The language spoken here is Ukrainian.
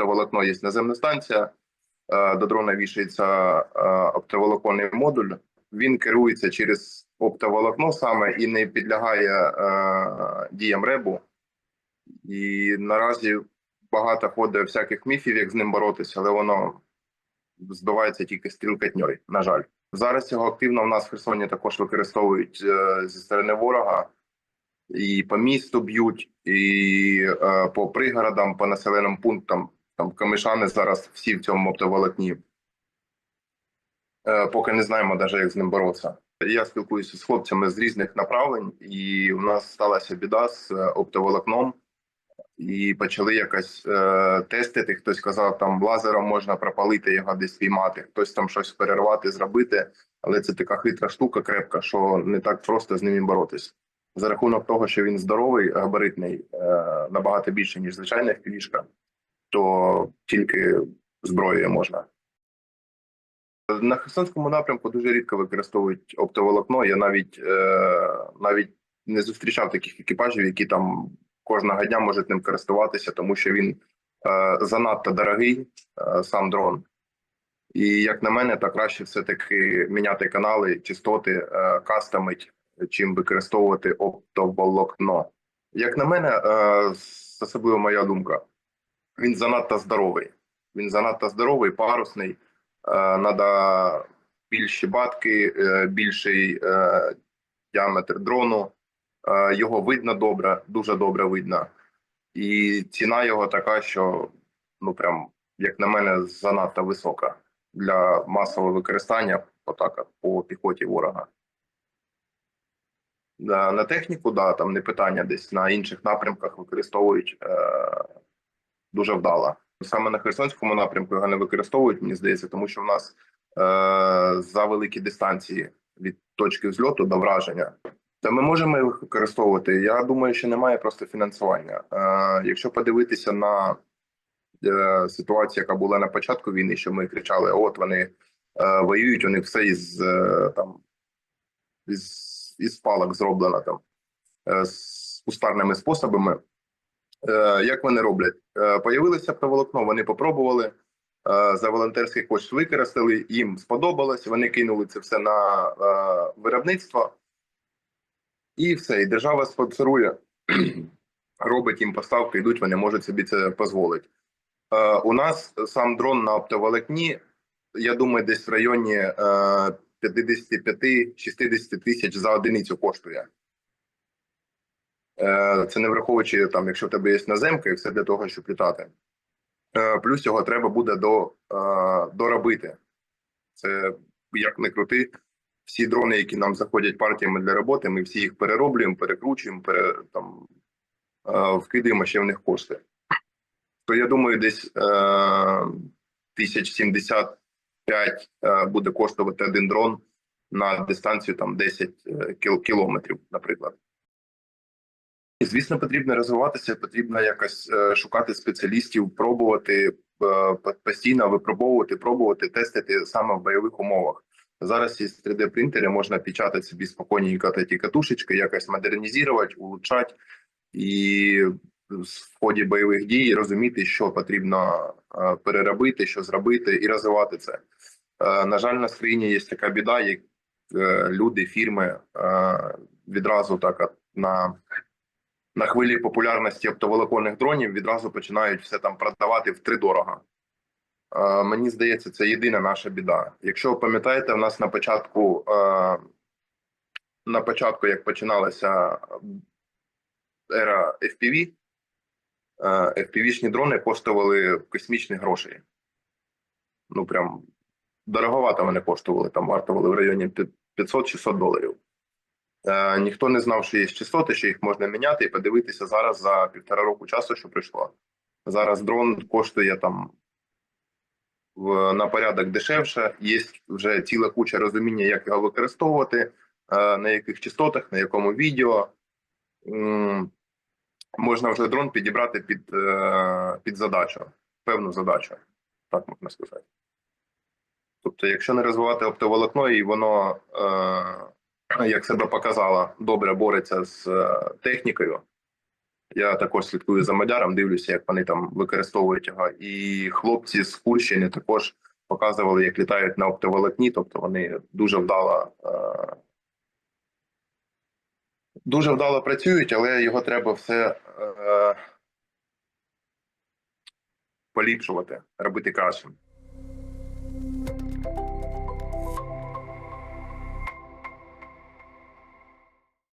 оптоволокно є наземна станція. е, До дрона вішається е, оптоволоконний модуль. Він керується через оптоволокно саме і не підлягає е, діям ребу. І наразі багато ходить всяких міфів, як з ним боротися, але воно збивається тільки стрілкатньою, на жаль. Зараз його активно в нас в Херсоні також використовують зі сторони ворога. І по місту б'ють, і по пригородам, по населеним пунктам. Там камишани зараз всі в цьому оптоволокні. Е, поки не знаємо навіть, як з ним боротися. Я спілкуюся з хлопцями з різних направлень, і у нас сталася біда з е, оптоволокном. І почали якось е, тестити. Хтось казав, там лазером можна пропалити його десь піймати, хтось там щось перервати, зробити. Але це така хитра штука, крепка, що не так просто з ним боротись. За рахунок того, що він здоровий, габаритний, е, набагато більше, ніж звичайна філішка, то тільки зброєю можна. На Херсонському напрямку дуже рідко використовують оптоволокно. Я навіть е, навіть не зустрічав таких екіпажів, які там кожного дня можуть ним користуватися, тому що він е, занадто дорогий, е, сам дрон. І як на мене, то краще все-таки міняти канали, частоти, е, кастомить, чим використовувати оптоволокно. Як на мене, е, особливо моя думка, він занадто здоровий. Він занадто здоровий, парусний. Треба більші батки, е, більший е, діаметр дрону. Е, Його видно добре, дуже добре видно. І ціна його така, що, ну прям, як на мене, занадто висока для масового використання отак, по піхоті ворога. На, техніку, да, там не питання, десь на інших напрямках використовують дуже вдало. Саме на Херсонському напрямку його не використовують, мені здається, тому що в нас е, за великі дистанції від точки взльоту до враження. Та ми можемо їх використовувати. Я думаю, що немає просто фінансування. Е, якщо подивитися на е, ситуацію, яка була на початку війни, що ми кричали: от вони е, воюють, у них все із е, там із, із палок зроблено там е, з кустарними способами. Е, як вони роблять? Е, Появилося оптоволокно, вони попробували е, за волонтерський кошт використали, їм сподобалось. Вони кинули це все на виробництво, і все. І держава спонсорує, робить їм поставки, йдуть, вони можуть собі це дозволити. У нас сам дрон на оптоволокні, я думаю, десь в районі е, 55-60 тисяч за одиницю коштує. Е, Це не враховуючи там, якщо в тебе є наземка і все для того, щоб літати. Е, Плюс його треба буде до, е, доробити. Це як не крути. Всі дрони, які нам заходять партіями для роботи, ми всі їх перероблюємо, перекручуємо, пере, там, вкидаємо ще в них кошти. То я думаю, десь е, 1075 е, буде коштувати один дрон на дистанцію там 10 е, кіл- кілометрів, наприклад. Звісно, потрібно розвиватися, потрібно якось е, шукати спеціалістів, пробувати е, постійно випробовувати, пробувати, тестити саме в бойових умовах. Зараз із 3D принтери можна печатати собі спокійненько ті катушечки, якось модернізувати, улучшати і в ході бойових дій розуміти, що потрібно е, переробити, що зробити, і розвивати це. На жаль, на країні є така біда, як люди, фірми відразу так на на хвилі популярності оптоволоконних дронів відразу починають все там продавати втридорога. Е, мені здається, це єдина наша біда. Якщо ви пам'ятаєте, у нас на початку, е, на початку, як починалася ера FPV, е, FPV-шні дрони коштували космічні гроші. Ну прям дороговато вони коштували, там вартували в районі 500-600 доларів. Е, ніхто не знав, що є частоти, що їх можна міняти, і подивитися зараз за півтора року часу, що прийшло. Зараз дрон коштує там в, на порядок дешевше. Є вже ціла куча розуміння, як його використовувати, е, на яких частотах, на якому відео. Можна вже дрон підібрати під, е, під задачу, певну задачу, так можна сказати. Тобто, якщо не розвивати оптоволокно, і воно як себе показала, добре бореться з е, технікою, Я також слідкую за Мадяром, дивлюся, як вони там використовують його. І хлопці з Курщини також показували, як літають на оптоволокні, тобто вони дуже вдало. Е- Дуже вдало працюють, але його треба все е- поліпшувати, робити кращим.